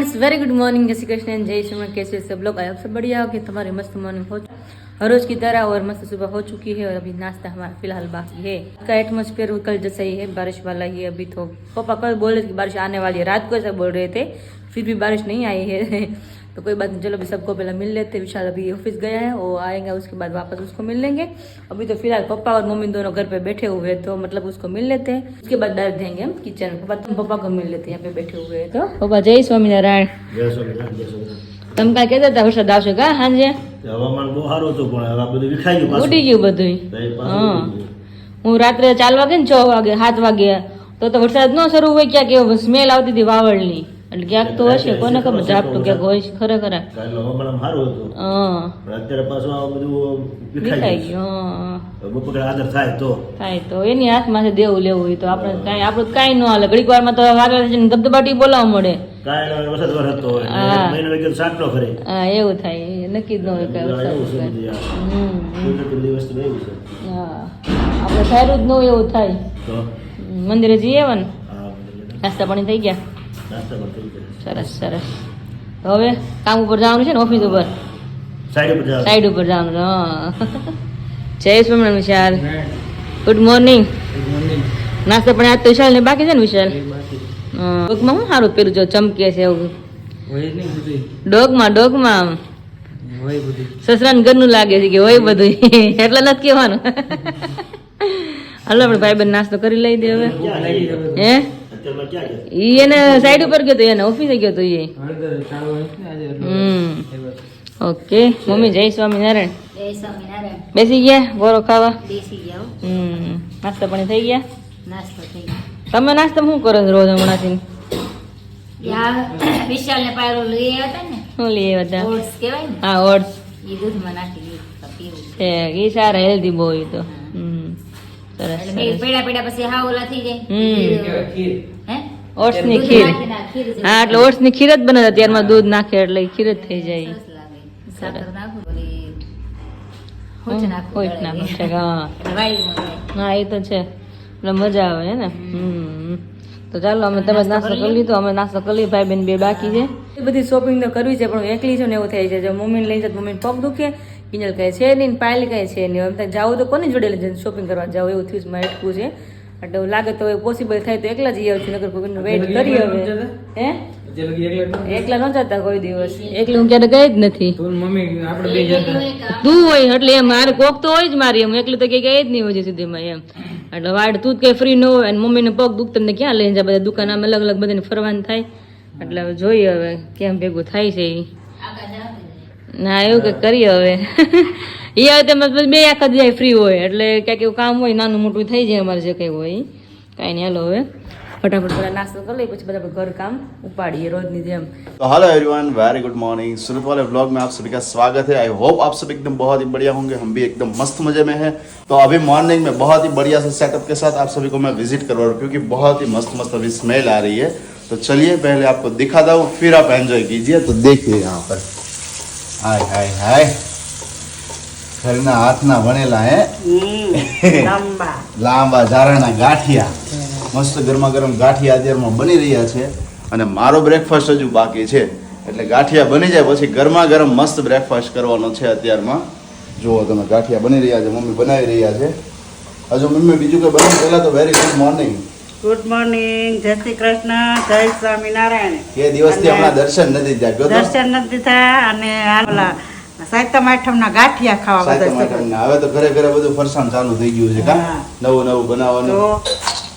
Friends very good morning जय श्री कृष्ण, जय श्री कैसे सब लोग? आए आप सब बढ़िया हो कि तुम्हारी मस्त मॉर्निंग हो हर रोज की तरह और मस्त सुबह हो चुकी है और अभी नाश्ता हमारा फ़िलहाल बाकी है। का एटमोस्फेयर कल जैसा ही है, बारिश वाला ही अभी तो। पापा कल बोल रहे थे कि बारिश आने वाली है, रात को ऐसा बोल रहे थे, फिर भी बारिश नहीं आई है। तो कोई बात नहीं चलो अभी सबको पहले मिल लेते हैं विशाल अभी ऑफिस गया है वो आएगा उसके बाद वापस उसको मिल लेंगे अभी तो फिलहाल पापा और मम्मी दोनों घर पे बैठे हुए हैं तो मतलब उसको मिल लेते हैं उसके बाद डाल देंगे हम किचन में पापा तुम पापा को मिल लेते हैं यहाँ पे बैठे हुए हैं तो पापा जय स्वामीनारायण જય સ્વામિનારાયણ, જય સ્વામિનારાયણ. તમે કાંઈ કહેતા હતા વરસાદ આવશે કા સાંજે હવામાન બહુ સારું હતું પણ હવે આ બધું વિખાઈ ગયું પાછું. ઉડી ગયું બધું તો એ પાછું હા ઉડી ગયું. હું રાત્રે ચાર વાગે ને છ વાગે સાત વાગે તો તો વરસાદ ન શરૂ હોય ક્યાંક એવો સ્મેલ આવતી હતી વાવળની એટલે ક્યાંક તો હશે કોને ખબર? ઝાપટું ક્યાંક હોય છે ખરેખર. આદર થાય તો. થાય તો. એની હાથમાંથી દેવું લેવું હોય તો. આપણે કાંઈ આપણું કાંઈ ન હાલે. ઘડીક વારમાં તો વાગડે છે ને ધબધબાટી બોલાવવા મળે. હા. એવું થાય. નક્કી જ ન હોય હા આપણે સારું જ ન હોય એવું થાય. મંદિરે જઈએ ને? નાસ્તા પાણી થઈ ગયા? સરસ સરસ. હવે કામ ઉપર જવાનું છે ને ઓફિસ ઉપર? સાઈડ ઉપર જવાનું. જય સ્વામિનારાયણ વિશાલ. ગુડ મોર્નિંગ નાસ્તા પણ આજ તો વિશાલ ને બાકી છે ને વિશાલ. ડોગમાં હું. સારું પેલું જો ચમકે છે એવું? ડોગમાં ડોગમાં સસરા ને ઘરનું લાગે છે કે હોય બધું એટલે નથી કહેવાનું. હાલો આપણે ભાઈ બંધ નાસ્તો કરી લઈ દે હવે? હે? એને સાઈડ ઉપર ગયો તો એને ઓફિસે ગયો તો એ ઓકે. મમ્મી જય સ્વામિનારાયણ. બેસી ગયા બોરો ખાવા? નાસ્તો પણ હમ. નાસ્તા પાણી થઈ ગયા? નાસ્તો થઈ ગયો. તમે નાસ્તા શું કરો છો રોજ હમણાંથી વિશાલ ને પાયરો લઈ આવ્યા ને? શું લઈએ બધા ઓટ્સ કહેવાય હા ઓટ્સ. એ દૂધમાં નાખી એ સારા હેલ્ધી બહુ તો. સરસ એટલે મેં સરસ પેડા પેડા પછી હા ઓલા થઈ જાય. હે? ઓટ્સની ખીર હા એટલે ઓટ્સની ખીર જ બનાવે ત્યારમાં દૂધ નાખે એટલે ખીર જ થઈ જાય. હા. હા એ તો છે. એટલે મજા આવે હે ને? હમ. તો ચાલો અમે તમે નાસ્તો કરી લીધો. અમે નાસ્તો કરી ભાઈ બેન બે બાકી છે. એ બધી શોપિંગ તો કરવી છે પણ એકલી છે ને એવું થાય છે. જો મમ્મીને લઈ જાય મમ્મીને પગ દુખે. કિંજલ કહે છે નહીં ને પાયલ કહે છે નહીં. એમ થાય જાવું તો કોની જોડે લઈને શોપિંગ કરવા જાવ એવું થયું છે મારે અટકું છે. એટલે લાગે તો પોસિબલ થાય તો એકલા જઈ આવું છું નગર કોઈનું વેઇટ કરી હવે. હે? એકલા ન જતા કોઈ દિવસ. એકલું હું ક્યારે ગઈ જ નથી. તું હોય એટલે એમ મારે કોક તો હોય જ મારી એમ. એકલું તો કઈ ગઈ જ નહીં હોય સુધીમાં એમ. એટલે વાડ તું જ કઈ ફ્રી ન હોય અને મમ્મીને પગ દુખ તમને ક્યાં લઈને જાય બધા દુકાન આમ અલગ અલગ બધાને ફરવાનું થાય. એટલે હવે જોઈએ હવે કેમ ભેગું થાય છે ઈ. આગળ જાઓ ને. ના એવું કે કરીએ હવે એ હવે તમે બે આખા જાય ફ્રી હોય એટલે ક્યાંક એવું કામ હોય નાનું મોટું થઈ જાય અમારે જે કંઈ હોય ઈ. કાંઈ નહીં હાલો હવે ફટાફટ બધા નાસ્તો કરી લઈએ પછી બધા ઘર કામ ઉપાડીએ રોજની જેમ तो hello everyone very good morning Surat वाले व्लॉग में आप सभी का स्वागत है आई होप आप सब एकदम बहुत ही बढ़िया होंगे हम भी एकदम मस्त मजे में हैं तो अभी मॉर्निंग में बहुत ही बढ़िया से सेटअप के साथ आप सभी को मैं विजिट करवा रहा हूँ क्योंकि बहुत ही मस्त मस्त अभी स्मेल आ रही है तो चलिए पहले आपको दिखाता हूँ फिर आप एंजॉय कीजिए तो देखिए यहाँ पर હાય હાય હાય. ઘરના હાથના ભણેલા હે? લાંબા. ઝારાના ગાંઠિયા. મસ્ત ગરમા ગરમ ગાંઠિયા અત્યારમાં બની રહ્યા છે. અને મારો બ્રેકફાસ્ટ હજુ બાકી છે. એટલે ગાંઠિયા બની જાય પછી ગરમા ગરમ મસ્ત બ્રેકફાસ્ટ કરવાનો છે અત્યારમાં. જુઓ તમે ગાંઠિયા બની રહ્યા છે મમ્મી બનાવી રહ્યા છે. હજુ મમ્મી બીજું કંઈ બન્યું પહેલાં તો very good morning good morning જય શ્રી કૃષ્ણ. જય સ્વામિનારાયણ. એ દિવસથી હમણાં દર્શન નથી થયા. દર્શન નથી થયા અને આ ઓલા આઠમ ના ગાંઠિયા ખાવા બધા. હવે તો ઘરે ઘરે બધું ફરસાણ ચાલુ થઈ ગયું છે. કા? નવું નવું બનાવવાનું.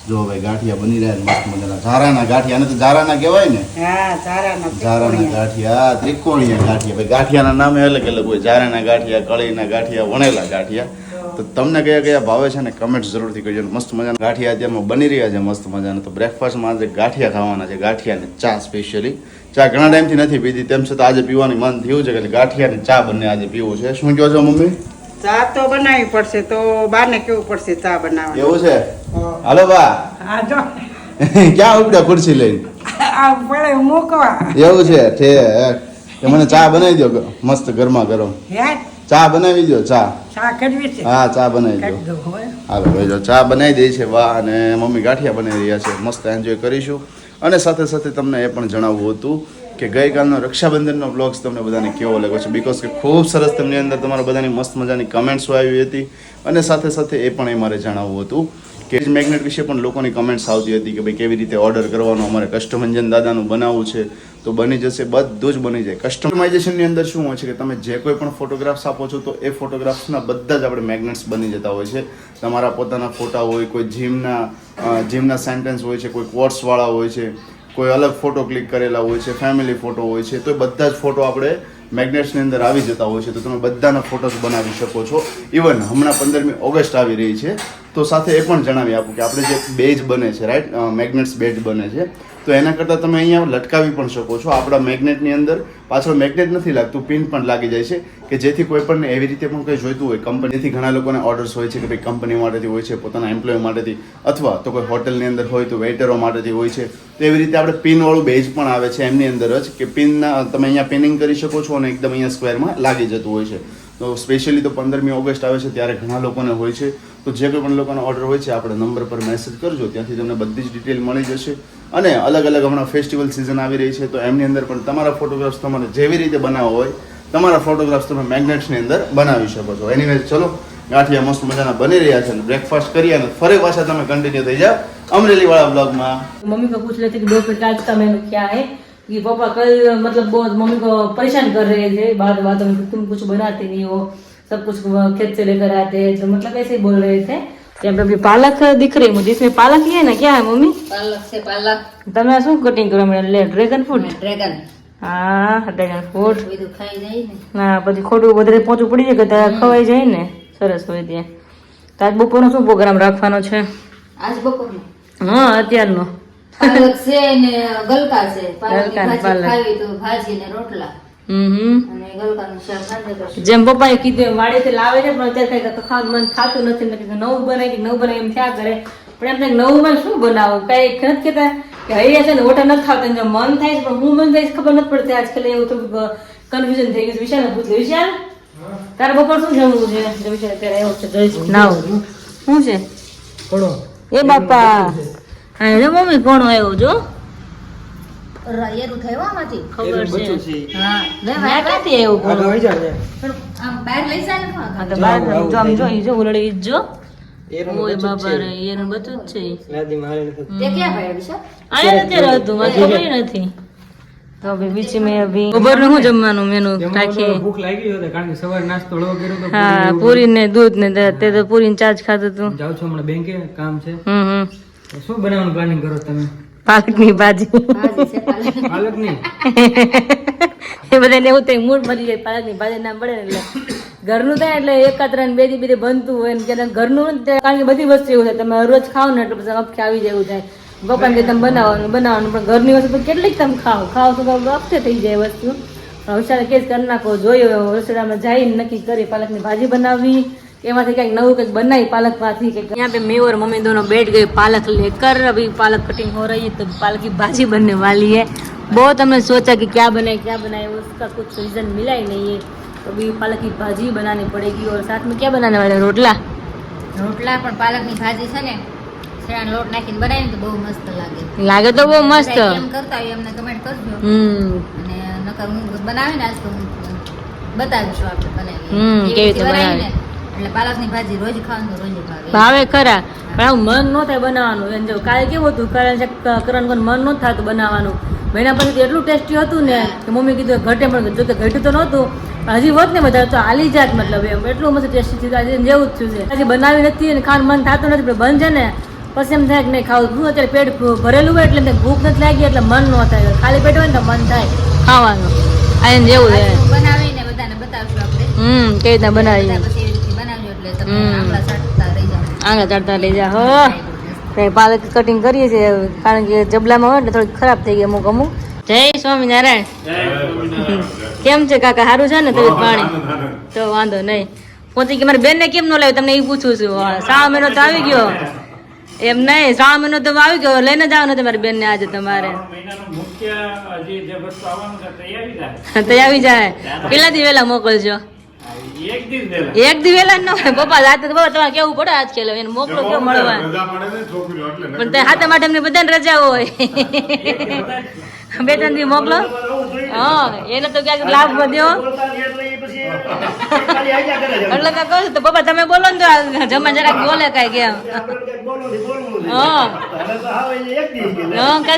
જો ભાઈ ગાંઠિયા બની રહ્યા છે મસ્ત મજાના. ઝારાના ગાંઠિયા નથી ઝારાના કહેવાય ને? હા ઝારાના ઝારાના ગાંઠિયા. ત્રિકોણીયા ગાંઠિયા. ભાઈ ગાંઠિયાના નામે અલગ અલગ હોય. ઝારાના ગાંઠિયા કળીના ગાંઠિયા વણેલા ગાંઠિયા. તો તમને કયા કયા ભાવે છે ને કમેન્ટ જરૂરથી કરજો અને મસ્ત મજાના ગાંઠિયા અત્યારમાં બની રહ્યા છે મસ્ત મજાના. તો બ્રેકફાસ્ટમાં આજે ગાંઠિયા ખાવાના છે ગાંઠિયા ને ચા સ્પેશિયલી ચા ઘણા ટાઈમથી નથી પીધી તેમ છતાં આજે પીવાની મન થયું છે કે ગાંઠિયા ને ચા બંને આજે પીવું છે. શું કહો છો મમ્મી? ચા તો બનાવવી પડશે તો બાને કેવું પડશે ચા બનાવવાની? એવું છે? હાલો બા. ક્યાં ઉપડ્યા ખુરશી લઈને? એવું છે મને ચા બનાવી દો મસ્ત ગરમા ગરમ. ચા બનાવી દો ચા. હા ચા બનાવી દો હાલો ભાઈ જો ચા બનાવી દે છે વાહ અને મમ્મી ગાંઠિયા બનાવી રહ્યા છે. મસ્ત એન્જોય કરીશું. અને સાથે સાથે તમને એ પણ જણાવવું હતું કે કે ગઈકાલનો રક્ષાબંધનનો બ્લોગ્સ તમને બધાને કેવો લાગ્યો છે? બિકોઝ કે ખૂબ સરસ તેમની અંદર તમારા બધાની મસ્ત મજાની કમેન્ટ્સો આવી હતી. અને સાથે સાથે એ પણ એ મારે જણાવવું હતું કે મેગ્નેટ વિશે પણ લોકોની કમેન્ટ્સ આવતી હતી કે ભાઈ કેવી રીતે ઓર્ડર કરવાનો, અમારે કસ્ટમંજન દાદાનું બનાવવું છે. તો બની જશે, બધું જ બની જાય. કસ્ટમાઇઝેશનની અંદર શું હોય છે કે તમે જે કોઈ પણ ફોટોગ્રાફ્સ આપો છો, તો એ ફોટોગ્રાફ્સના બધા જ આપણે મેગ્નેટ્સ બની જતા હોય છે. તમારા પોતાના ફોટા હોય, કોઈ જીમના જીમના સેન્ટેન્સ હોય છે, કોઈ કોર્સવાળા હોય છે, કોઈ અલગ ફોટો ક્લિક કરેલા હોય છે ફેમિલી ફોટો હોય છે, તો એ બધા જ ફોટો આપણે મેગ્નેટ્સની અંદર આવી જતા હોય છે, તો તમે બધાના ફોટોસ બનાવી શકો છો. ઇવન હમણાં પંદરમી ઓગસ્ટ આવી રહી છે, તો સાથે એ પણ જણાવી આપું કે આપણે જે બેજ બને છે રાઈટ મેગ્નેટ્સ બેજ બને છે. તો એના કરતાં તમે અહીંયા લટકાવી પણ શકો છો. આપણા મેગ્નેટની અંદર પાછળ મેગ્નેટ નથી લાગતું, પિન પણ લાગી જાય છે કે જેથી કોઈ પણ એવી રીતે પણ કંઈ જોઈતું હોય કંપનીથી ઘણા લોકોને ઓર્ડર્સ હોય છે કે ભાઈ કંપની માટેથી હોય છે, પોતાના એમ્પ્લોય માટેથી, અથવા તો કોઈ હોટલની અંદર હોય તો વેઇટરો માટેથી હોય છે. તો એવી રીતે આપણે પિનવાળું બેજ પણ આવે છે એમની અંદર જ કે પિનના, તમે અહીંયા પિનિંગ કરી શકો છો અને એકદમ અહીંયા સ્ક્વેરમાં લાગી જતું હોય છે. તો સ્પેશિયલી તો પંદરમી ઓગસ્ટ આવે છે ત્યારે ઘણા લોકોને હોય છે. તો જે કોઈ પણ લોકોનો ઓર્ડર હોય છે, આપણે નંબર પર મેસેજ કરજો, ત્યાંથી તમને બધી જ ડિટેલ મળી જશે. અને અલગ અલગ હમણાં ફેસ્ટિવલ સિઝન આવી રહી છે, તો એમની અંદર પણ તમારા ફોટોગ્રાફ્સ તમારે જેવી રીતે બનાવો હોય, તમારા ફોટોગ્રાફ્સ તમે મેગ્નેટ્સની અંદર બનાવી શકો છો. એની ચલો, ગાંઠિયા મસ્ત મજાના બની રહ્યા છે બ્રેકફાસ્ટ કરી અને ફરી પાછા તમે કન્ટિન્યુ થઈ જાઓ અમરેલી વાળા બ્લોગમાં મમ્મી કો પૂછ લેતે કે દો પ્રકાર તમે ક્યાં હે मेनू क्या है कि पापा कल मतलब बहुत मम्मी को परेशान कर रहे थे बात बातों में कि तुम कुछ बनाते नहीं हो सब कुछ खेत से लेकर आते हैं तो मतलब ऐसे ही बोल रहे थे यहाँ पे अभी पालक दिख रही है मुझे इसमें पालक ही है ना क्या है मम्मी પાલક છે પાલક તમે શું કટિંગ કરવા મળ્યા લે ડ્રેગન ફ્રૂટ ડ્રેગન હા ડ્રેગન ફ્રૂટ બધું ખાઈ જાય ને ના પછી ખોટું વધારે પોચું પડી જાય કે ત્યાં ખવાઈ જાય ને સરસ હોય ત્યાં તો આજ બપોરનો શું પ્રોગ્રામ રાખવાનો છે આજ બપોરનો હા અત્યારનો પાલક છે ને ગલકા છે. પાલક. ખાવી તો ભાજી ને રોટલા. હમ. હમ અને ગલકાનું શાક ખાધે જેમ પપ્પાએ કીધું વાડીથી લાવે છે પણ અત્યારે કઈ ખાવાનું મન થતું નથી. મેં કીધું નવું બનાવી કે નવું બનાવી એમ થયા કરે. પણ એમને નવું માં શું બનાવું? કઈ નથી કેતા કે હૈયા છે ને ઓટા નથી ખાવતા. જો મન થાય છે પણ હું મન થાય ખબર નથી પડતી. આજકાલ એવું થોડું કન્ફ્યુઝન થઈ ગયું છે. વિશાલ પૂછ્યું વિશાલ? તારે બપોર શું જમવું છે? જો વિશાલ અત્યારે એવું છે જઈશ નાવ. શું છે? એ બાપા. હા મમ્મી કોણ આવ્યો જો? એરું થયો આમાંથી? ખબર છે. હા લે ના ભાઈ ક્યાંથી આવ્યું કોણ પણ આમ બહાર લઈ જાય ને હા તો બહાર જો આમ જો ઈ જો ઉલડી ઈ જ. જો ઓય બાબા રે એનું બધું જ છે તે ક્યાં ભાઈ વિશાલ આયા નથી રહેતું મને ખબર નથી. તો બીચ મેં અભી બપોરનું શું જમવાનું મેનુ રાખીએ ભૂખ લાગી હતી કારણ કે સવારે નાસ્તો હળવો કર્યો તો હા પૂરી ને દૂધ ને તે તો પૂરી ને ચાજ ખાધું તું. જાઉં છું હમણાં બેંકે કામ છે. હમ હમ. તો શું બનાવવાનું પ્લાનિંગ કરો તમે? પાલકની ભાજી. ભાજી પાલક પાલક એ બધાને એવું થાય મૂડ મરી જાય પાલકની ભાજી ના પડે એટલે. ઘરનું થાય એટલે એકાત્ર ને બે દી બે બનતું હોય ને ઘરનું કારણ કે બધી વસ્તુ એવું થાય તમે રોજ ખાવ ને એટલે પછી અપકે આવી જાય એવું થાય. પપ્પાને કે તમે બનાવવાનું બનાવવાનું પણ ઘરની વસ્તુ કેટલીક તમે ખાવ ખાવ તો અપકે થઈ જાય વસ્તુ. વિચારે કેસ કરી નાખો જોયો રસોડામાં જઈને નક્કી કરી પાલકની ભાજી બનાવવી. એમાંથી કંઈક નવું કંઈક બનાવી પાલક માંથી કંઈક यहाँ पे मैं और मम्मी दोनों बैठ गए पालक लेकर अभी पालक कटिंग हो रही है तो पालक की भाजी बनने वाली है बहुत हमने सोचा कि क्या बनाए क्या बनाए उसका कुछ रीजन मिला ही नहीं है तो अभी पालक की भाजी बनानी पड़ेगी और साथ में क्या बनाने वाले हैं? रोटला રોટલા પણ પાલકની ભાજી છે ને શેણાનો લોટ નાખીને બનાવીને તો બહુ મસ્ત લાગે લાગે તો બહુ મસ્ત બધા કેમ કરતા હોય અમને કમેન્ટ કરજો હમ અને નકર હું બનાવીને આજ તો હું બતાવીશું આપણે હમ, બનાવી કેવી રીતે બનાવીને એટલે પાલકની ભાજી રોજ ખાવાનું રોજ ભાવે. ભાવે ખરા. પણ આવું મન ન થાય બનાવવાનું. એમ જો કાલે કેવું હતું? કારણ છે કરણ કોણ મન ન થતું બનાવવાનું. મહિના પછી એટલું ટેસ્ટી હતું ને કે મમ્મી કીધું ઘટે પણ જો કે ઘટ્યું તો નહોતું. પણ હજી હોત ને બધા તો આલી જાત મતલબ એમ. એટલું મસ્ત ટેસ્ટી થયું. આજે જેવું જ થયું છે. હજી બનાવી નથી અને ખાવાનું મન થતું નથી પણ બંધ છે ને પછી એમ થાય કે નહીં ખાવું. હું અત્યારે પેટ ભરેલું હોય એટલે ભૂખ નથી લાગી એટલે મન ન થાય. ખાલી પેટ હોય ને તો મન થાય. ખાવાનું. આ એને જેવું છે. બનાવીને બધાને બતાવશું આપણે. હમ કેવી રીતના બનાવી આગળ ચડતા લઈ જા હો. કઈ પાલક કટિંગ કરીએ છીએ કારણ કે જબલામાં હોય ને થોડીક ખરાબ થઈ ગઈ અમુક અમુક. જય સ્વામિનારાયણ. કેમ છે કાકા સારું છે ને તબિયત પાણી? તો વાંધો નહીં. પહોંચી કે મારી બેન ને કેમ ન લાવ્યું? તમને એ પૂછું છું. સાવ શ્રાવણ મહિનો તો આવી ગયો. એમ નહીં શ્રાવણ મહિનો તો આવી ગયો. લઈને જવાનું તમારી બેન ને આજે તમારે. મહિનાનું મુખ્ય હજી જે વસ્તુ આવવાનું છે તૈયારી આવી જાય. પેલા દી વહેલા મોકલજો. એક દી વેલા. ન હોય. પપ્પા રાતે તો તમારે કેવું પડે? આજ ખેલો એને મોકલો કેવો મળવા પણ તે હાથે માટે એમને બધાને રજા હોય. બે ત્રણ દી મોકલો. હા એને તો ક્યાંક લાભ વધ્યો. એટલે કાંઈ કહું તો પપ્પા તમે બોલો ને તો જમા જરાક બોલે કઈ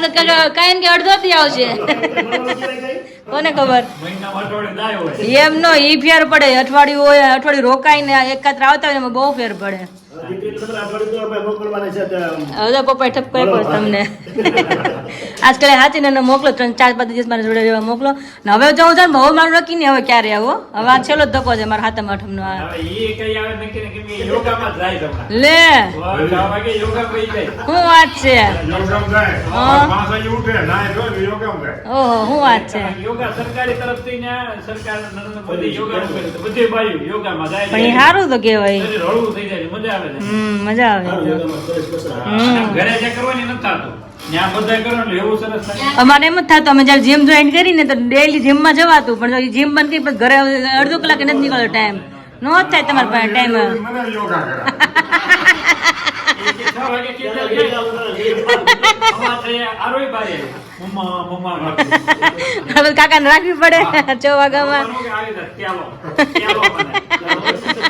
તો કે તો ને કે અડધો થી આવશે? કોને ખબર? એમ નો ઈ ફેર પડે. અઠવાડિયું હોય અઠવાડિયું રોકાય ને એકાત્ર આવતા હોય ને એમાં બહુ ફેર પડે. પપ્પાએ ઠપકો આપ્યો તમને. આજકાલ હાચીને એને મોકલો ત્રણ ચાર પાંચ દિવસ મારા જોડે રહેવા મોકલો. ને હવે જવું છે ને બહુ મારું નક્કી નહીં હવે ક્યારે આવો હવે આ છેલ્લો જ ધક્કો છે મારા હાથમાં આઠમનો આ. હવે એ કઈ આવે નક્કી ને લે. શું વાત છે? હા. ઓહો શું વાત છે? સરકારી તરફથી સરકાર નરેન્દ્ર મોદી યોગા તો બધી બાજુ યોગામાં જાય પણ સારું તો કહેવાય. હમ મજા આવે અમારે એમ જ થતું અમે જ્યારે જીમ જોઈન કરીને તો ડેઈલી જીમમાં જવાતું પણ જીમ બંધ કરી પછી ઘરે અડધો કલાક નથી નીકળતો ટાઈમ નો જ થાય તમારા પાસે ટાઈમ. હવે કાકાને રાખવી પડે છ વાગ્યામાં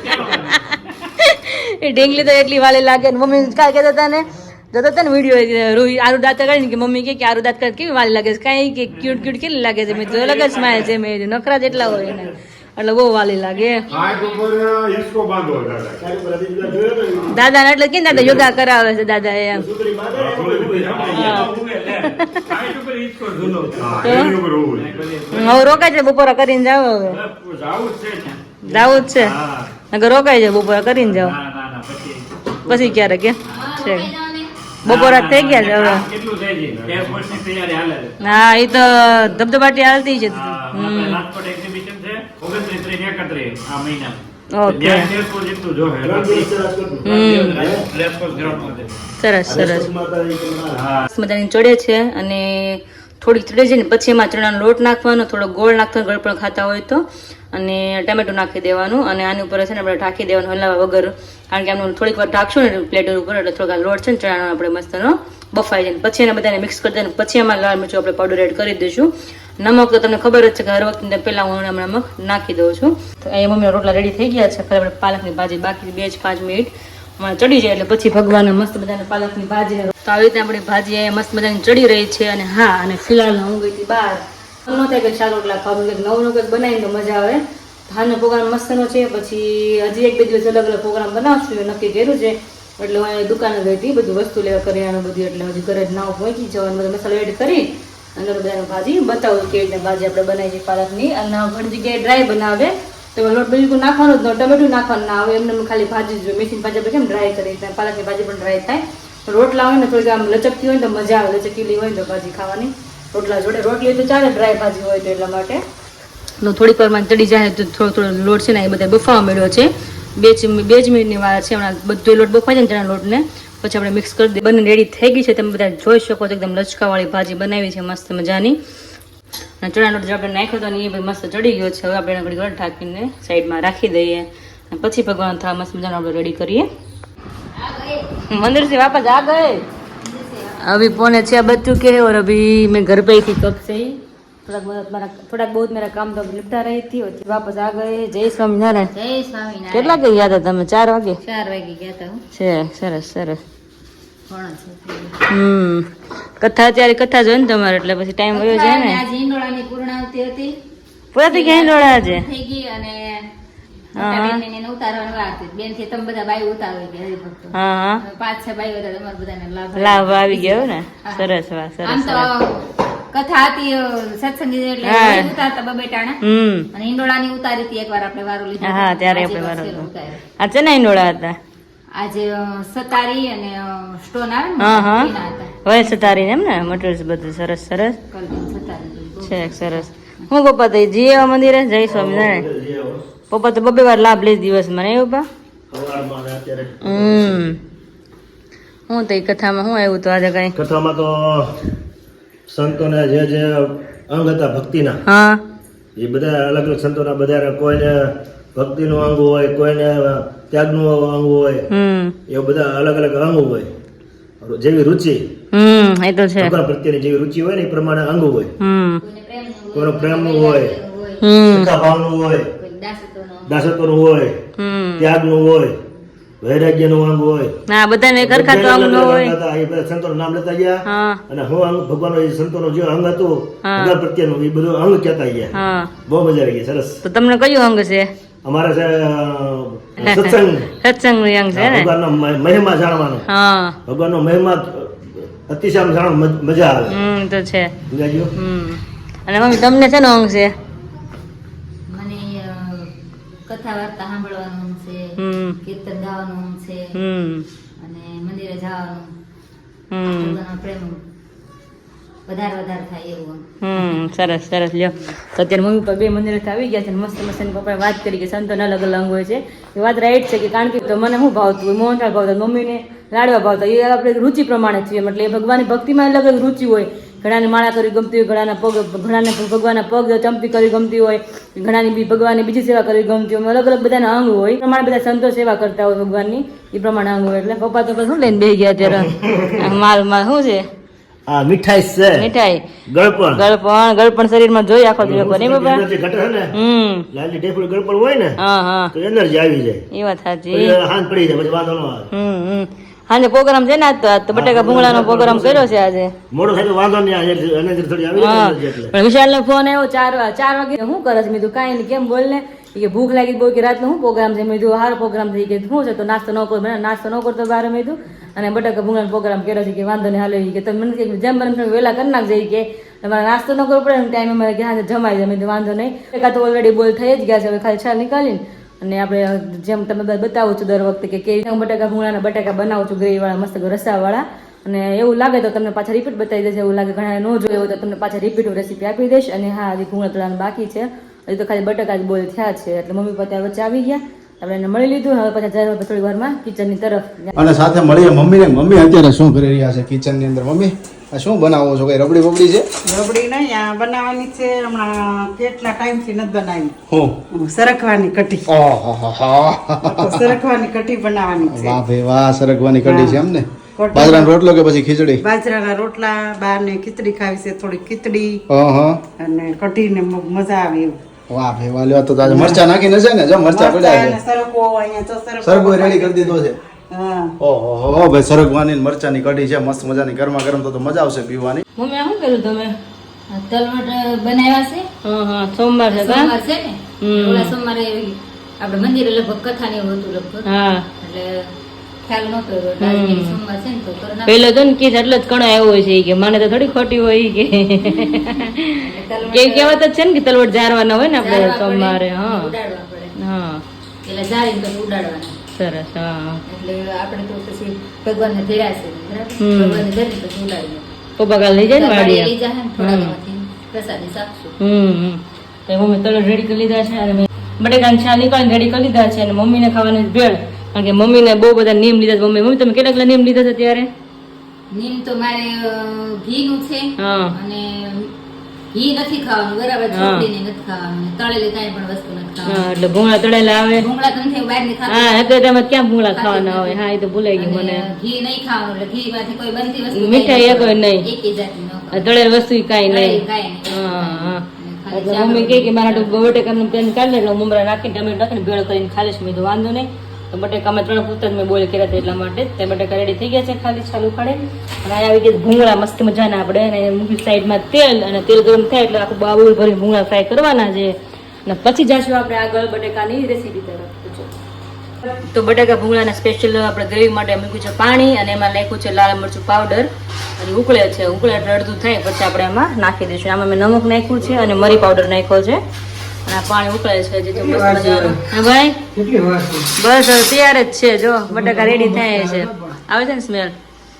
ઢીંગલી તો એટલી વાલી લાગે ને મમ્મી કાલ કહેતા હતા ને જતો હતા ને વીડિયો રોહિત આરુ દાંત કરીને કે મમ્મી કે કે આરુ દાંત કેવી વાલી લાગે છે? કાંઈ કે ક્યુટ ક્યુટ કેટલી લાગે છે? મેં તો અલગ જ સ્માઈલ છે મેં નખરા જેટલા હોય ને એટલે બહુ વાલી લાગે. દાદા. ને? એટલે કે દાદા યોગા કરાવે છે દાદા એમ? હોવું રોકાય છે બપોરા કરીને જાવ હવે. હવે જાવું જ છે? ને. રોકાઈ જાવ બપોરા કરીને જાવ પછી. ક્યારે કે? છે. બપોરા થઈ ગયા છે હવે. હા એ તો ધબધબાટી હાલતી છે હમ. રાજકોટ exhibition છે, 29, 30, 31 આ મહિનામાં. ઓકે. સરસ સરસ. મજાની ચડે છે અને થોડીક ચડે છે ને, પછી એમાં ચણાનો લોટ નાખવાનો થોડો ગોળ નાખવાનો ગળ પણ ખાતા હોય તો. અને ટમેટું નાખી દેવાનું અને આની ઉપર છે ને આપણે ઢાંકી દેવાનું હલાવા વગર. કારણ કે આમનું થોડીક વાર ઢાંકશું ને પ્લેટ ઉપર, એટલે થોડોક લોટ છે ને, ચણાનો આપણે મસ્તનો બફાઈ જાય. પછી એને બધાને મિક્સ કરી દે પછી એમાં લાલ મરચું આપણે પાવડર એડ કરી દઈશું. નમક તો તમને ખબર જ છે કે હર વખતે પહેલાં હું હમણાં નમક નાખી દઉં છું. તો અહીંયા મમ્મી રોટલા રેડી થઈ ગયા છે. ખરે આપણે પાલકની ભાજી બાકી બે જ પાંચ મિનિટ. ચડી જાય એટલે પછી ભગવાનને મસ્ત બધાને પાલકની ભાજી તો આવી રીતે આપણી ભાજી અહીંયા મસ્ત મજાની ચડી રહી છે અને હા, અને ફિલહાલ હું ગઈ હતી બહાર. ન થાય કે રોટલા ખાવાનું કંઈક નવું નવું બનાવીને તો મજા આવે. ધાનનો પ્રોગ્રામ મસ્તનો છે, પછી હજી એક બે દિવસ અલગ અલગ પ્રોગ્રામ બનાવશું, એ નક્કી કર્યું છે. એટલે હું અહીંયા દુકાને ગઈ હતી, બધું વસ્તુ લેવા કરિયાણું બધું, એટલે હજી ઘરે જ નાવ પહોંચી જવાનું, બધું મસાલો એડ કરી, અને બધાને ભાજી બતાવું કેવી રીતે ભાજી આપણે બનાવી છે પાલકની. અને ઘણી જગ્યાએ ડ્રાય બનાવે, તો લોટ બિલકુલ નાખવાનો જ ન ટમેટું નાખવાનું ના આવે, એમને એમ ખાલી ભાજી જ, મેથીની ભાજી આપણે કેમ ડ્રાય કરી, પાલકની ભાજી પણ ડ્રાય થાય. રોટલા હોય ને થોડીક આમ લચકતી હોય ને તો મજા આવે, લચકીલી હોય ને તો ભાજી ખાવાની. રોટલા જોડે રોટલી તો ચાલે, ડ્રાય ભાજી હોય તો એટલા માટે. તો થોડીક વારમાં ચડી જાય તો થોડો થોડો લોટ છે ને એ બધા બફાવા મળ્યો છે. બે જ બે જ મિનિટની વાર છે, હમણાં બધો લોટ બફાય જાય ને ચણા લોટને. પછી આપણે મિક્સ કરી દઈએ બંને રેડી થઈ ગઈ છે, તમે બધા જોઈ શકો છો, એકદમ લચકાવાળી ભાજી બનાવી છે, મસ્ત મજાની. અને ચણા લોટ જે આપણે નાખ્યો હતો ને એ મસ્ત ચડી ગયો છે, હવે આપણે ઘડી વાર ઢાંકીને સાઈડમાં રાખી દઈએ. અને પછી ભગવાન થવા, મસ્ત મજાનો આપણે રેડી કરીએ. મંદિર से वापस आ गए अभी पौने छह बज चुके हैं और अभी मैं घर पे ही थी कब से ही थोड़ा बहुत मेरा थोड़ा बहुत मेरा काम तो निपटा रही थी और वापस आ गए जय स्वामीनारायण જય સ્વામિનારાયણ કેટલા કે ગયા હતા તમે ચાર વાગે ચાર વાગે ગયા હતા હું છે સરસ સરસ ઘણો છે હમ કથા અત્યારે કથા જોઈ ને તમારે એટલે પછી ટાઈમ વયો જાય ને આજે હિંડોળાની પૂર્ણાવતી હતી પૂરા થઈ ગયા ડોળા આજે થઈ ગઈ અને બેનને એને ઉતારવાની બેનથી તમે બધા બાઈ ઉતારો કે હરિભક્તો હા હા. પાંચ છ બાઈ હતા તમારે બધાને લાભ લાભ આવી ગયો ને? સરસ વાહ આમ સરસ તો કથા હતી સત્સંગી એટલે ઉતારતા બબેટાણા અને હિંડોળાની ઉતારી હતી એકવાર આપણે વારો લીધો હા ત્યારે આજે આપણે વારો. આ છે ને ઈંડોળા હતા? આજે સતારી અને સ્ટોન આવે ને હા હા. વય સતારીને એમ ને મટીરિયલ્સ બધું સરસ સરસ. સતારી. છે સરસ. હું ગોપાલ તો જી મંદિરે જય સ્વામિનારાયણ. પપ્પા તો બબે વાર લાભ લે દિવસમાં નહીં પપ્પા સવારમાં હમ. હું તો એ કથામાં શું આવ્યું તો આજે કઈ? કથામાં તો સંતોને જે જે અંગ હતા ભક્તિના હા. એ બધા અલગ અલગ સંતોના બધા કોઈને ભક્તિનું અંગ હોય કોઈને ત્યાગનું અંગ હોય એ એવા બધા અલગ અલગ અંગ હોય. જેવી રુચિ હમ એ તો છે. ભગવાન પ્રત્યેની જેવી રુચિ હોય ને એ પ્રમાણે અંગ હોય. હમ. કોઈનો પ્રેમનું હોય ભાવનું હોય. કોઈ દાસત્વનો હોય ત્યાગનું હોય વૈરાગ્યનું અંગ હોય. ના બધાને કરખા તો આમ ન હોય. એ બધા સંતોનું નામ લેતા ગયા. અને હું અંગ ભગવાનનો એ સંતોનો જે અંગ હતું ભગવાન પ્રત્યેનો એ બધો અંગ કહેતા ગયા. બહુ મજા આવી ગઈ સરસ. તો તમને કયું અંગ છે? અમારે છે સત્સંગ સત્સંગ. નું અંગ છે ને? ભગવાનનો મહિમા જાણવાનો. હા. ભગવાનનો મહિમા અતિશય જાણવા મજા આવે. હમ તો છે. સમજાયું? હમ. અને મમ્મી તમને છે અંગ છે મને અ, કથા વાર્તા સાંભળવાનું છે કીર્તન ગાવાનું છે અને મંદિરે જવાનું. પ્રેમ વધારે વધારે થાય એવું હમ સરસ સરસ. લ્યો. તો અત્યારે મમ્મી પપ્પા બે મંદિરેથી આવી ગયા છે અને મસ્ત મસ્ત પપ્પાએ વાત કરી કે સંતોના અલગ અલગ હોય છે. એ વાત રાઈટ છે કે કારણ કે તો મને શું ભાવતું મોહનથાળ ભાવતા મમ્મીને લાડવા ભાવતા એ આપણે રુચિ પ્રમાણે છીએ. એટલે એ ભગવાનની ભક્તિમાં અલગ અલગ રુચિ હોય. ઘણાને માળા કરી ગમતી હોય ઘણાના પગ ઘણાને ભગવાનના પગ ચંપી કરી ગમતી હોય ઘણાની બી ભગવાનની બીજી સેવા કરી ગમતી હોય અલગ અલગ બધાના અંગ હોય પ્રમાણે બધા સંતો સેવા કરતા હોય ભગવાનની એ પ્રમાણે અંગ હોય. એટલે પપ્પા તો શું લઈને બેસી ગયા અત્યારે? માલ માલ શું છે? આ મીઠાઈ છે. મીઠાઈ. ગળપણ. ગળપણ ગળપણ શરીરમાં જોઈ આખો દિવસ નહીં બાબા ઘટે ને? હમ. લાલી ઢેફળી ગળપણ હોય ને હા હા. તો એનર્જી આવી જાય. એ વાત સાચી. હાથ પડી જાય પછી વાંધો ન આવે. હમ હમ. હાજે પ્રોગ્રામ છે ને તો બટાકા ભૂંગળાનો પ્રોગ્રામ કર્યો છે આજે. મોડો થાય વાંધો નહીં એનર્જી થોડી આવી પણ વિશાલનો ફોન આવ્યો ચાર વા- ચાર વાગે. હું કરે છે કીધું કાઈ નહીં કેમ બોલને કે ભૂખ લાગી બહુ કે રાતનો હું પ્રોગ્રામ છે? મેં કીધું સારો પ્રોગ્રામ થઈ ગયો શું છે? તો નાસ્તો ન કરો મને નાસ્તો ન કરતો બારે મેં કીધું. અને બટાકા ભૂંગળાનો પ્રોગ્રામ કર્યો છે. કે વાંધો નહીં હાલો. કે તમે મને કે જેમ બને વહેલા કરી નાખજે. કે તમારે નાસ્તો ન કરવો પડે ટાઈમે મારે કે હા જમાઈ જાય. મેં વાંધો નહીં. એકા તો ઓલરેડી બોલ થઈ જ ગયા છે. હવે ખાલી છ નીકાળીને અને આપણે જેમ તમે બતાવો છો દર વખતે કે કેવી બટાકા ભૂંગળાના બટાકા બનાવો છો ગ્રેવીવાળા, મસ્ત રસાવાળા. અને એવું લાગે તો તમને પાછા રિપીટ બતાવી દેશે, એવું લાગે ઘણા ન જોયું હોય તો તમને પાછા રિપીટ રેસીપી આપી દઈશ. અને હા, હજી ભૂંગળા તળાનું બાકી છે. હજી તો ખાલી બટાકા જ બોલ થયા છે. એટલે મમ્મી પપ્પા વચ્ચે આવી ગયા. આપણે એને મળી લીધું. હવે પાછા જાય થોડી વારમાં કિચનની તરફ. અને સાથે મળીએ મમ્મી ને મમ્મી અત્યારે શું કરી રહ્યા છે કિચનની અંદર, મમ્મી? આ શું બનાવો છો? કઈ રબડી બબડી છે? રબડી નહીં આ બનાવવાની છે હમણાં કેટલા ટાઈમથી નથી બનાવી. હું. કટી કઢી. તો સરકવાની કઢી બનાવવાની છે. વાહ ભાઈ વાહ સરખવાની કઢી છે એમ ને. બાજરાનો રોટલો કે પછી ખીચડી? બાજરાના રોટલા બાર ને ખીચડી ખાવી છે થોડી ખીચડી. અને કઢી ને મજા આવે એવું. વાહ ભાઈ વાહ લ્યો તો તાજે મરચા નાખીને છે ને જો મરચા પડ્યા છે. સરકો અહીંયા તો સરકો રેડી કરી દીધો છે. ઓહો હો ભાઈ સરગવાની મરચાની કઢી છે મસ્ત મજાની ગરમા ગરમ તો તો મજા આવશે પીવાની. મમ્મી શું કર્યું તમે? તલવટ બનાવ્યા છે? હા હા સોમવાર છે સોમવાર છે ને? ઓલા સોમવારે આપણે મંદિરે લગભગ કથા ને હતું લગભગ. હા. એટલે પેલો તો કે જ કણો આવ્યો હોય છે કે મને તો થોડી ખોટી હોય કે. તલવટ કે કહેવત જ છે ને કે તલવટ જારવાના હોય ને આપણે સોમવારે હા. હા. એટલે જાળીને ઉડાડવાના. સરસ હા. એટલે આપણે તો પછી ભગવાનને ધેરાશે ભગવાનને ધરી તો પપ્પા કાલ લઈ જાય ને વાડીએ. લઈ જાય ને થોડા ઘણાથી પ્રસાદી સાપશું હમ હમ. તો મમ્મી તલવટ રેડી કરી લીધા છે અને મેં બટેકાની છાલ નીકાળીને રેડી કરી લીધા છે અને મમ્મીને ખાવાની ભેળ. કારણ કે મમ્મીને બહુ બધા નિયમ લીધા છે. મમ્મી મમ્મી તમે કેટલા કેટલા નિયમ લીધા છે ત્યારે નીમ તો મારે ઘી ઘીનું છે અને ઘી નથી ખાવાનું બરાબર છોકરીને નથી ખાવાનું તળેલી કાંઈ પણ વસ્તુ એટલે ભૂંગળા તળેલા આવે. ભૂંગળા તો નથી બહારની હા ખાતા એટલે તમે ક્યાં ભૂંગળા ખાવાના હોય? હા એ તો ભૂલાઈ ગયું મને. ઘી નહીં ખાવાનું એટલે ઘી માંથી કોઈ બનતી વસ્તુ મીઠાઈ એ કોઈ નહીં. એકેય જાતની ન તળેલ વસ્તુ ય નહીં. હા હા. એટલે મમ્મી કહે કે મારા હાટુ બટેકાનું પેન કાઢી લે એટલે હું મમરા નાખીને નાખીને ભેળ કરીને ખાલી મેં વાંધો નહીં. તો બટેકામાં ત્રણ પૂતર મેં બોલ કર્યા હતા એટલા માટે. તે બટેકા રેડી થઈ ગયા છે ખાલી પડે અને આવી ગયા ભૂંગળા મસ્ત મજાના આપણે. અને મૂકી સાઈડમાં તેલ અને તેલ ગરમ થાય એટલે આખું બાબુલ ભરી ભૂંગળા ફ્રાય કરવાના છે. અને પછી જાશું આપણે આગળ બટેકાની રેસીપી તરફ. તો બટાકા ભૂંગળાના સ્પેશિયલ આપણે ગ્રેવી માટે મૂક્યું છે પાણી અને એમાં નાખ્યું છે લાલ મરચું પાવડર અને ઉકળે છે ઉકળે એટલે અડધું થાય પછી આપણે એમાં નાખી દઈશું. આમાં મેં નમક નાખ્યું છે અને મરી પાવડર નાખ્યો છે. અને આ પાણી ઉકળે છે જે ભાઈ? બસ તૈયાર જ છે જો બટાકા રેડી થાય છે. આવે છે ને સ્મેલ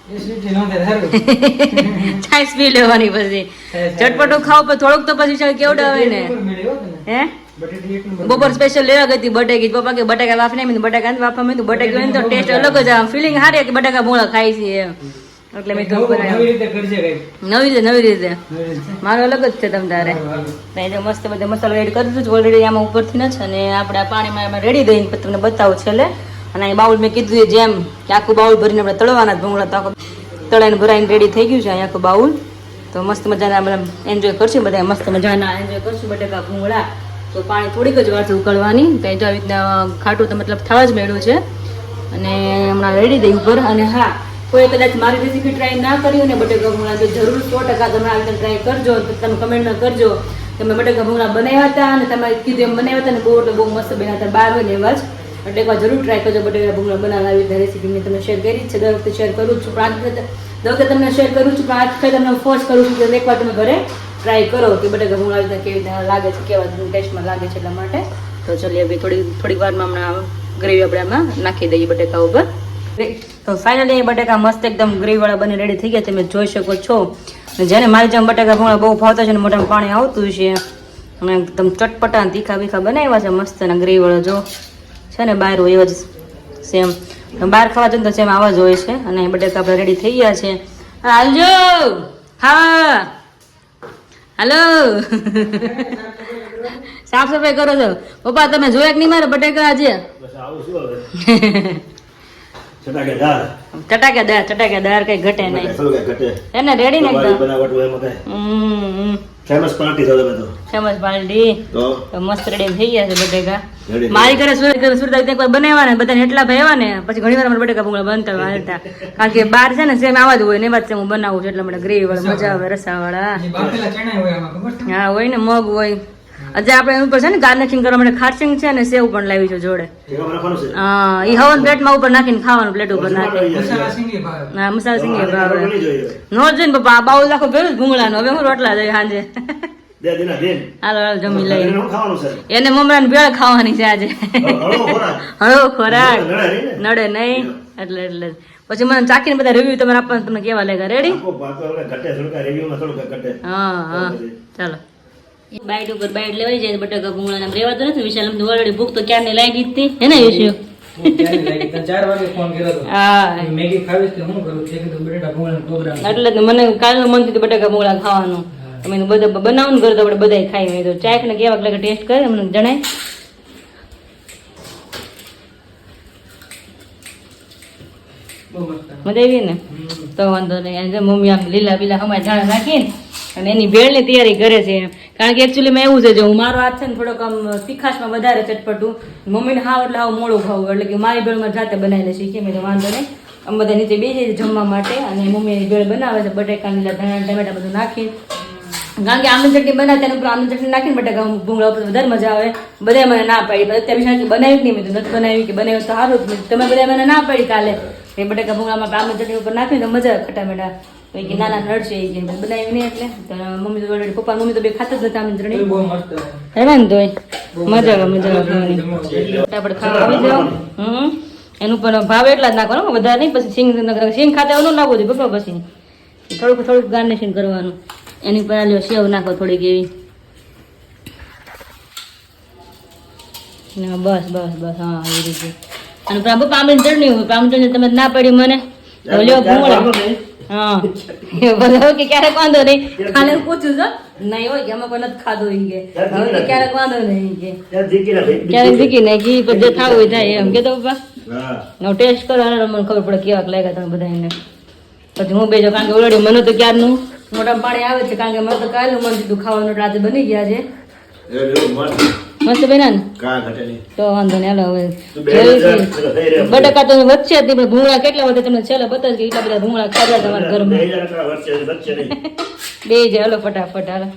છાશ પી લેવાની પછી. ચટપટો ખાવ પણ થોડુંક તો પછી ચાલ કેવડે ને? હે? બપોર સ્પેશિયલ લેવા ગઈ હતી બટેકી પપ્પા કે બટાકા વાફ નહીં બટાકા વાફા મેં બટાકા તો ટેસ્ટ અલગ જ આમ ફિલિંગ હારે કે બટાકા મોળા ખાઈ છે એમ. એટલે મેં તો નવી રીતે નવી રીતે મારો અલગ જ છે તમ તારે. તો મસ્ત બધો મસાલો એડ કરી દીધું ઓલરેડી આમાં ઉપરથી ન છે ને આપણે પાણીમાં એમાં રેડી દઈને તમને બતાવું છેલ્લે. અને અહીં બાઉલ મેં કીધું જેમ કે આખું બાઉલ ભરીને આપણે તળવાના ભૂંગળા તો તળાઈને ભરાઈને રેડી થઈ ગયું છે અહીં આખું બાઉલ. તો મસ્ત મજાના બધા એન્જોય કરશું બધા મસ્ત મજાના એન્જોય કરશું બટેકા ભૂંગળા તો પાણી થોડીક જ વારથી ઉકળવાની. તો એ આવી રીતના ખાટું તો મતલબ થવા જ મેળ્યું છે. અને હમણાં રેડી દઈ ઉપર અને હા કોઈ કદાચ મારી રેસીપી ટ્રાય ના કરી ને બટેકા ભૂંગળા તો જરૂર સો ટકા તમે આવી ટ્રાય કરજો. તમે કમેન્ટમાં કરજો તમે બટેકા ભૂંગળા બનાવ્યા હતા અને તમે કીધું એમ બનાવ્યા હતા ને બહુ એટલે બહુ મસ્ત બન્યા હતા. બહાર હોય ને એવા જ. એટલે એકવાર જરૂર ટ્રાય કરજો બટેકા ભૂંગળા બનાવવા આવી રેસીપી મેં તમને શેર કરી છે. દર વખતે શેર કરું છું. પણ આ દર વખતે તમને શેર કરું છું. પણ આ વખતે તમને ફોર્સ કરું છું કે એકવાર તમે ઘરે ટ્રાય કરો કે બટેકા ભૂંગળા આવી કેવી રીતે લાગે છે, કેવા ટેસ્ટમાં લાગે છે એટલા માટે. તો ચલીએ હવે થોડી થોડીક વારમાં હમણાં ગ્રેવી આપણે આમાં નાખી દઈએ બટેકા ઉપર. તો ફાઇનલી બટેકા મસ્ત એકદમ ગ્રેવીવાળા બની રેડી થઈ ગયા. તમે જોઈ શકો છો. જેને મારી જેમ બટેકા ભૂંગળા બહુ ભાવતા છે ને મોટામાં પાણી આવતું છે અને એકદમ ચટપટા તીખા બીખા બનાવ્યા છે. મસ્ત અને ગ્રેવીવાળા જો. છે ને બહાર હોય જ સેમ બહાર ખાવા જઈને તો સેમ આવા જ હોય છે. અને બટેકા આપણે રેડી થઈ ગયા છે. હાલજો. હા હાલો. સાફ સફાઈ કરો છો. પપ્પા તમે જોયા કે નહીં મારા બટેકા આજે? છટાકેદાર ચટાકેદાર ચટાકેદાર કઈ ઘટે નહીં. કઈ ઘટે? એને રેડી ને એકદમ. બનાવટ હોય એમાં કઈ? ફેમસ પાર્ટી છો તમે ફેમસ પાર્ટી તો? મસ્ત રેડી થઈ ગયા છે બટેકા. મારી ઘરે સુરત ઘરે સુરત એક વાર બનાવ્યા ને બધાને એટલા ભાવ્યા ને પછી ઘણી વાર બટેકા ભૂંગળા બનતા હોય હાલતા. કારણ કે બાર છે ને સેમ આવા જ હોય ને એવા જ હું બનાવું છું એટલે મને ગ્રેવી વાળા મજા આવે રસા વાળા હા હોય ને મગ હોય. આજે આપણે એની ઉપર છે ને ગાર્નિશિંગ કરવા માટે ખારસિંગ છે ને સેવ પણ લાવી છે જોડે. હા એ હવન પ્લેટમાં ઉપર નાખીને ખાવાનું પ્લેટ ઉપર નાખે હા મસાલા સિંગ ભાવે. જોઈએ નો જોઈને પપ્પા બાઉલ આખો ભેરું ભૂંગળાનો. હવે હું રોટલા જઈ સાંજે હાલો હાલો જમી એને મમરાની ભેળ ખાવાની છે આજે. હળવો ખોરાક. નડે નહીં ને? નડે નહીં. એટલે એટલે. પછી મને ચાખીને બધા રિવ્યુ તમારે આપવાનું તમને કેવા લાગ્યા. રેડી હા હા. ચાલો. બાઈટ ઉપર બાઈટ લેવાઈ જાય બટાકા ભૂંગળા ને રેવાતો નથી વિશાલ અમને ઓલરેડી ભૂખ તો ક્યારની લાગી જ હતી? હે. ને પ્રોગ્રામ એટલે મને કાલનું મન થયું બટાકા ભૂંગળા ખાવાનું. તો બધા બનાવું ને તો આપણે બધા ખાઈ મેં તો ને કેવા લાગે ટેસ્ટ કરે મને જણાય. મજા આવી ને? તો વાંધો નહીં. મમ્મી આમ લીલા બીલા અમારે ધાણા નાખીને અને એની ભેળની તૈયારી કરે છે. કારણ કે એકચ્યુઅલીમાં એવું છે જો હું મારો હાથ છે ને થોડોક આમ તીખાશમાં વધારે ચટપટું. મમ્મીને હાવ એટલે હાવ મોડું ખાવું એટલે કે મારી ભેળમાં જાતે બનાવીને શીખી મેં તો વાંધો નહીં. અમે બધા નીચે બેસી જમવા માટે. અને મમ્મી એની ભેળ બનાવે છે, બટેકા લીલા ધાણા ટમેટા બધું નાખીને. કારણ કે આમની ચટણી બનાવે તેના ઉપર આમની ચટણી નાખીને બટાકા ભૂંગળા ઉપર વધારે મજા આવે. બધા મને ના પાડી. અત્યારે વિચાર બનાવી જ નહીં. મેં નથી બનાવી. કે બનાવ્યું તો સારું તમે બધા મને ના પાડી કાલે. એ બટાકા ભૂંગળામાં આમની ચટણી ઉપર નાખીને મજા ખટા મેટા તો કે ના ના નડશે એ કે બનાવ્યું નહીં એટલે તો મમ્મી તો ઓલરેડી પપ્પા મમ્મી તો બે ખાતા જ નથી આમ ચટણી બહુ મસ્ત હે ને તોય. મજા આવે મજા આવે ફટાફટ ખાવા આવી જાઓ. હમ. એનું પણ ભાવ એટલા જ નાખવાનો વધારે નહીં પછી સિંગ સિંગ ખાતા એવું ન નાખવું જોઈએ પપ્પા પછી. થોડુંક થોડુંક ગાર્નિશિંગ કરવાનું. એની ઉપર આ લ્યો સેવ નાખો થોડીક એવી. ના, બસ બસ બસ હા એવી રીતે. અને પ્રાબુ પામડી ચટણી હોય પામડી તમે ના પડી મને. લ્યો ભૂંગળા. હા. બધા કે ક્યારેક વાંધો નહીં. ખાને પૂછું છો નહીં હોય કે અમે કોઈ નથી ખાધો કે. હવે ક્યારેક વાંધો નહીં કે. ક્યારેક દીકી ને ઘી પર જે થાવું હોય થાય એમ. કે તો પપ્પા ટેસ્ટ કરો અને મને ખબર પડે કેવાક લાગ્યા તમે બધા એને. પછી હું બેજો કારણ કે ઓલરેડી મને તો ક્યારનું મોટા પાણી આવે છે કારણ કે મને તો કાલે મન થયું ખાવાનું એટલે આજે બની ગયા છે. મસ્ત ને? નહીં તો વાંધો નહીં હાલો હવે. બટાકા તો વચ્ચે જ પણ ભૂંગળા કેટલા વધે તમને છેલ્લે બતા કે એટલા બધા ભૂંગળા ખાધા તમારા ઘરમાં. બે જ હાલો ફટાફટ હાલો.